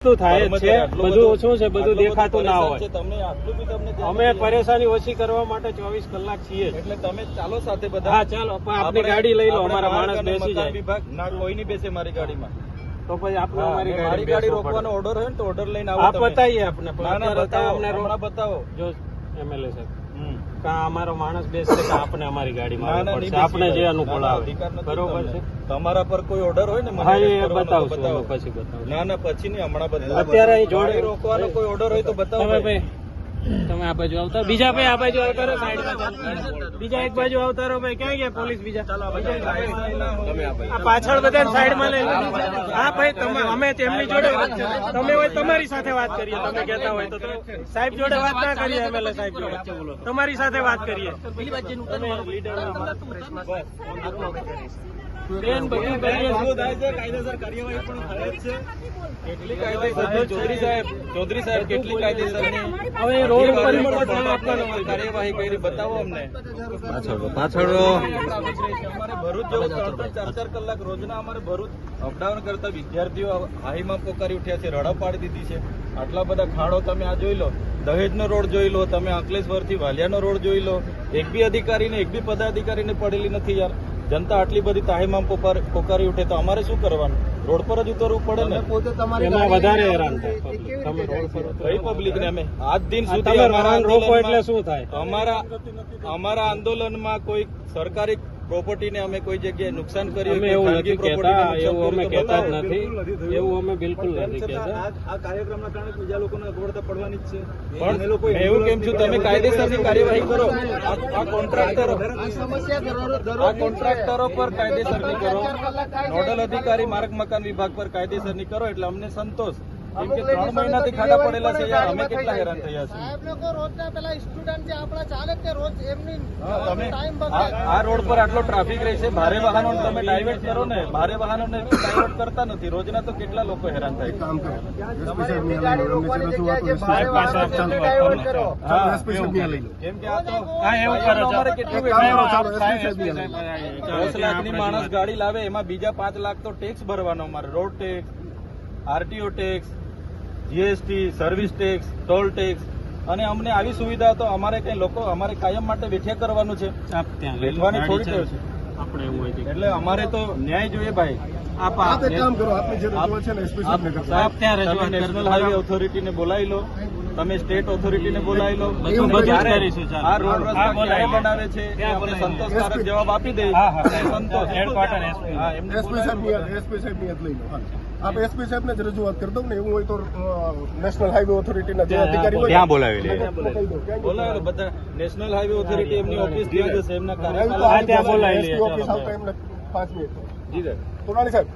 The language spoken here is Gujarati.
વસ્તુ થાય જ છે બધું ઓછું છે બધું દેખાતું ના હોય. અમે પરેશાની ઓછી કરવા માટે ચોવીસ કલાક છીએ એટલે તમે ચાલો સાથે બધા. હા ચાલો પણ આપની આપણે- ગાડી લઈ લો અમારા માણસ બેસી જાય. વિભાગ ના કોઈ નહીં બેસે મારી ગાડીમાં. તો પછી આપણે અમારી મારી ગાડી ગાડી રોકવાનો ઓર્ડર હોય ને તો ઓર્ડર લઈને આવો હા બતાવીએ આપણે પણ ના ના બતાવો હમણાં બતાવો. જો એમએલએ સાહેબ. અમારો માણસ બેસશે કે આપણે અમારી ગાડી ગાડીમાં પડશે. આપણે જે અનુકૂળ આવે. બરોબર છે? તમારા પર કોઈ ઓર્ડર હોય ને હા એ બતાવશું બતાવો. પછી બતાવશું ના ના પછી નહીં હમણાં બતાવો. અત્યારે અહીં જોડે- રોકવાનો કોઈ ઓર્ડર હોય તો બતાવો ભાઈ. તમે આ બાજુ આવતા બીજા ભાઈ આ બાજુ આવતા રહો સાઈડમાં બીજા એક બાજુ આવતા રહો ભાઈ. ક્યાં ગયા પોલીસ બીજા? પાછળ બધા સાઈડમાં લઈ લો. હા ભાઈ તમે અમે તેમની જોડે વાત કરીએ. તમે હોય તમારી સાથે વાત કરીએ. તમે કહેતા હોય તો સાહેબ જોડે વાત ના કરીએ એમએલએ સાહેબ જોડે. તમારી સાથે વાત કરીએ. તમે બધી થાય છે? કાયદેસર કાર્યવાહી પણ થાય છે. કેટલી કાયદેસર ચૌધરી સાહેબ ચૌધરી સાહેબ કેટલી કાયદેસરની હવે રોડ ઉપર કેટલી પણ પણ આપવાનો કાર્યવાહી કરી બતાવો અમને. પાછળ અમારે ભરૂચ જેવું ત્રણ ત્રણ ચાર ચાર કલાક રોજના અમારે ભરૂચ અપડાઉન કરતા વિદ્યાર્થીઓ હાઈમાં પોકારી ઉઠ્યા છે રડા પાડી દીધી છે. આટલા બધા ખાડો તમે આ જોઈ લો. દહેજનો રોડ જોઈ લો. તમે અંકલેશ્વરથી વાલિયાનો રોડ જોઈ લો. એક બી અધિકારીને એક બી પદાધિકારીને પડેલી નથી યાર. જનતા આટલી બધી તાહીમાં પોકાર- ઉઠે તો અમારે શું કરવાનું? રોડ પર જ ઉતરવું પડે ને? વધારે હેરાન થાય. પબ્લિક ને અમે. આજ દિન સુધી રોકો એટલે શું થાય? અમારા અમારા આંદોલનમાં કોઈ સરકારી પ્રોપર્ટીને અમે કોઈ જગ્યાએ નુકસાન કર્યું એવું નથી કહેતા એવું અમે કહેતા જ નથી. એવું અમે બિલકુલ નથી કહેતા. આ કાર્યક્રમના કારણે બીજા લોકોને અગવડતા પડવાની જ છે. પણ એવું કેમ છું તમે કાયદેસરની કાર્યવાહી કરો. આ આ કોન્ટ્રાક્ટરો આ કોન્ટ્રાક્ટરો પર કાયદેસરની કરો. નોડલ અધિકારી માર્ગ મકાન વિભાગ પર કાયદેસરની કરો એટલે અમને સંતોષ. કેમ કે ત્રણ મહિનાથી ખાડા પડેલા છે યાર અમે કેટલા હેરાન થયા છે સાહેબ લોકો રોજના પેલા સ્ટુડન્ટ જે આપણા ચાલે તે રોજ એમની ટાઈમ આ રોડ પર આટલો ટ્રાફિક રહે છે ભારે વાહનો તમે ડાયવર્ટ કરો ને ભારે વાહનોને ડાયવર્ટ કરતા નથી રોજના તો કેટલા લોકો હેરાન થાય કરો. કેમ કે આ તો એવું કરો છો. કેટલું સાહેબ, વેઠવાનું? સાહેબ, સાહેબ, સાહેબ, ચાલો, દસ લાખની માણસ ગાડી લાવે એમાં બીજા પાંચ લાખ તો ટેક્સ ભરવાનો અમારે road tax RTO tax GST service tax toll tax અને અમને આવી સુવિધા તો અમારે કઈ લોકો અમારે કાયમ માટે વેઠ્યા કરવાનું છે આપ ત્યાં લઈ લો. લેવાની ગાડી થોડી છે. આપણે એવું હોય એટલે અમારે તો ન્યાય જોઈએ ભાઈ આપ આપ કામ કરો આપની જે છે ને ત્યાં નેશનલ. હાઈવે ઓથોરિટીને બોલાવી લો તમે સ્ટેટ ઓથોરિટીને બોલાવી લો. આ રોડ રસ્તા ક્યારે. બનાવે છે આપણે. સંતોષકારક જવાબ આપી દે. હા, હા. સંતોષ. Headquarter SP. હા એમને એસપી સાહેબની યાદ એસપી સાહેબની યાદ લઈ લો. આપ એસપી સાહેબને જ રજૂઆત કરી દઉં ને એવું હોય તો નેશનલ હાઈવે ઓથોરિટીના જે અધિકારી હોય ત્યાં બોલાવી લે. એને કહી દો. ક્યાં બોલાવી લો બધા નેશનલ હાઈવે ઓથોરિટી એમની ઓફિસ ત્યાં જશે એમના હા, ત્યાં બોલાવી લે. ઓફિસ આવતા એમને પાંચ મિનિટ. જી સર સોનાલી સાહેબ